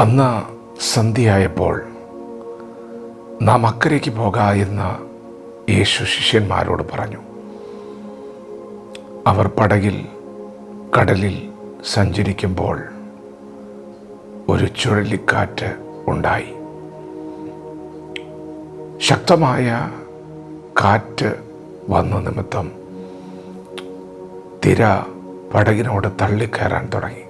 അന്ന് സന്ധ്യയായപ്പോൾ നാം അക്കരയ്ക്ക് പോകാതിരുന്ന യേശു ശിഷ്യന്മാരോട് പറഞ്ഞു. അവർ പടകിൽ കടലിൽ സഞ്ചരിക്കുമ്പോൾ ഒരു ചുഴലിക്കാറ്റ് ഉണ്ടായി. ശക്തമായ കാറ്റ് വന്ന നിമിത്തം തിര പടകിനോട് തള്ളിക്കയറാൻ തുടങ്ങി.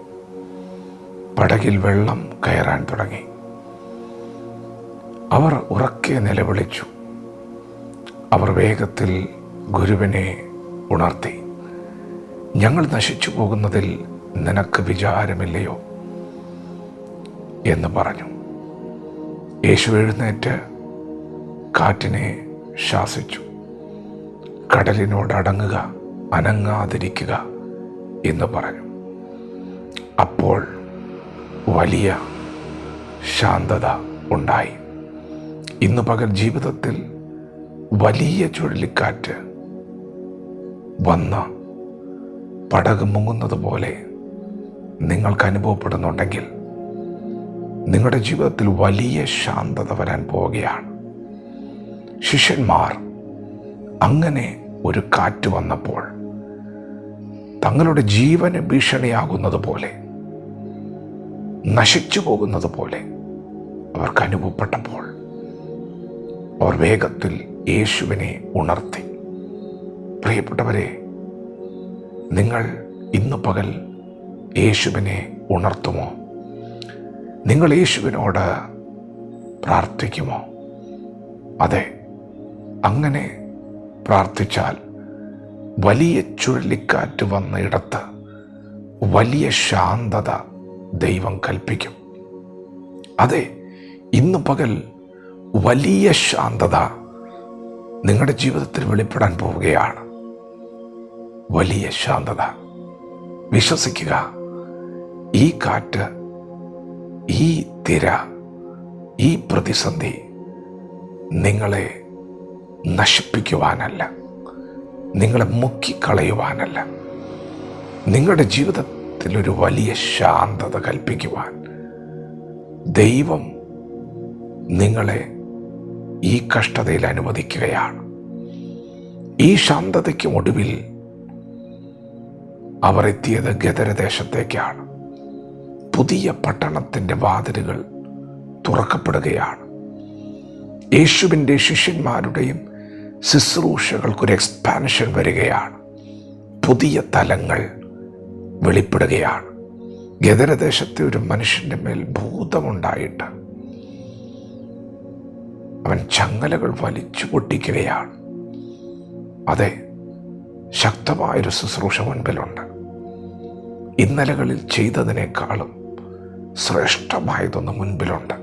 പടകിൽ വെള്ളം കയറാൻ തുടങ്ങി. അവർ ഉറക്കെ നിലവിളിച്ചു. അവർ വേഗത്തിൽ ഗുരുവിനെ ഉണർത്തി. ഞങ്ങൾ നശിച്ചു പോകുന്നതിൽ നിനക്ക് വിചാരമില്ലയോ? എന്ന് പറഞ്ഞു. യേശു എഴുന്നേറ്റ് കാറ്റിനെ ശാസിച്ചു. കടലിനോട് അടങ്ങുക അനങ്ങാതിരിക്കുക എന്ന് പറഞ്ഞു. അപ്പോൾ വലിയ ശാന്തത ഉണ്ടായി. ഇന്ന് പകൽ ജീവിതത്തിൽ വലിയ ചുഴലിക്കാറ്റ് വന്ന് പടക് മുങ്ങുന്നത് പോലെ നിങ്ങൾക്ക് അനുഭവപ്പെടുന്നുണ്ടെങ്കിൽ നിങ്ങളുടെ ജീവിതത്തിൽ വലിയ ശാന്തത വരാൻ പോവുകയാണ്. ശിഷ്യന്മാർ അങ്ങനെ ഒരു കാറ്റ് വന്നപ്പോൾ തങ്ങളുടെ ജീവന് ഭീഷണിയാകുന്നത് പോലെ നശിച്ചു പോകുന്നത് പോലെ അവർക്ക് അനുഭവപ്പെട്ടപ്പോൾ അവർ വേഗത്തിൽ യേശുവിനെ ഉണർത്തി. പ്രിയപ്പെട്ടവരെ നിങ്ങൾ ഇന്ന് പകൽ യേശുവിനെ ഉണർത്തുമോ? നിങ്ങൾ യേശുവിനോട് പ്രാർത്ഥിക്കുമോ? അതെ അങ്ങനെ പ്രാർത്ഥിച്ചാൽ വലിയ ചുഴലിക്കാറ്റ് വന്ന ഇടത്ത് വലിയ ശാന്തത ദൈവം കൽപ്പിക്കും. അതെ ഇന്ന് പകൽ വലിയ ശാന്തത നിങ്ങളുടെ ജീവിതത്തിൽ വെളിപ്പെടാൻ പോവുകയാണ്. വലിയ ശാന്തത. വിശ്വസിക്കുക ഈ കാറ്റ് ഈ തിര ഈ പ്രതിസന്ധി നിങ്ങളെ നശിപ്പിക്കുവാനല്ല നിങ്ങളെ മുക്കിക്കളയുവാനല്ല. നിങ്ങളുടെ ജീവിതത്തിൽ ഒരു വലിയ ശാന്തത കൽപ്പിക്കുവാൻ ദൈവം നിങ്ങളെ ഈ കഷ്ടതയിൽ അനുവദിക്കുകയാണ്. ഈ ശാന്തതയ്ക്ക് ഒടുവിൽ അവർ എത്തിയത് ഗദരദേശത്തേക്കാണ്. പുതിയ പട്ടണത്തിന്റെ വാതിലുകൾ തുറക്കപ്പെടുകയാണ്. യേശുവിന്റെ ശിഷ്യന്മാരുടെയും ശുശ്രൂഷകൾക്കൊരു എക്സ്പാൻഷൻ വരികയാണ്. പുതിയ തലങ്ങൾ വെളിപ്പെടുകയാണ്. ഗദരദേശത്തെ ഒരു മനുഷ്യന്റെ മേൽ ഭൂതമുണ്ടായിട്ട് അവൻ ചങ്ങലകൾ വലിച്ചു പൊട്ടിക്കുകയാണ്. അതെ ശക്തമായൊരു ശുശ്രൂഷ മുൻപിലുണ്ട്. ഇന്നലകളിൽ ചെയ്തതിനേക്കാളും ശ്രേഷ്ഠമായതൊന്ന് മുൻപിലുണ്ട്.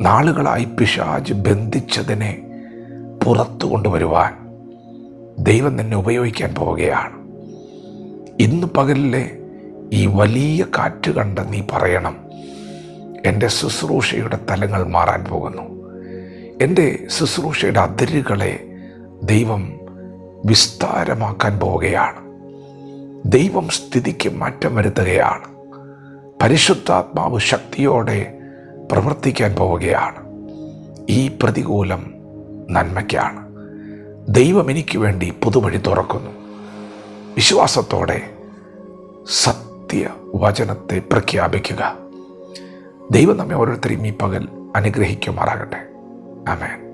നാളുകളായി പിശാജ് ബന്ധിച്ചതിനെ പുറത്തു കൊണ്ടുവരുവാൻ ദൈവം തന്നെ ഉപയോഗിക്കാൻ പോവുകയാണ്. ഇന്ന് പകലിലെ ഈ വലിയ കാറ്റ് കണ്ട് നീ പറയണം എന്റെ ശുശ്രൂഷയുടെ തലങ്ങൾ മാറാൻ പോകുന്നു. എന്റെ ശുശ്രൂഷയുടെ അതിരുകളെ ദൈവം വിസ്താരമാക്കാൻ പോവുകയാണ്. ദൈവം സ്ഥിതിക്ക് മാറ്റം വരുത്തുകയാണ്. പരിശുദ്ധാത്മാവ് ശക്തിയോടെ പ്രവർത്തിക്കാൻ പോവുകയാണ്. ഈ പ്രതികൂലം നന്മയ്ക്കാണ്. ദൈവം എനിക്ക് വേണ്ടി പുതുവഴി തുറക്കുന്നു. വിശ്വാസത്തോടെ സത്യ വചനത്തെ പ്രഖ്യാപിക്കുക. ദൈവം നമ്മെ ഓരോരുത്തരെയും ഈ പകൽ അനുഗ്രഹിക്കുമാറാകട്ടെ. ആമേൻ.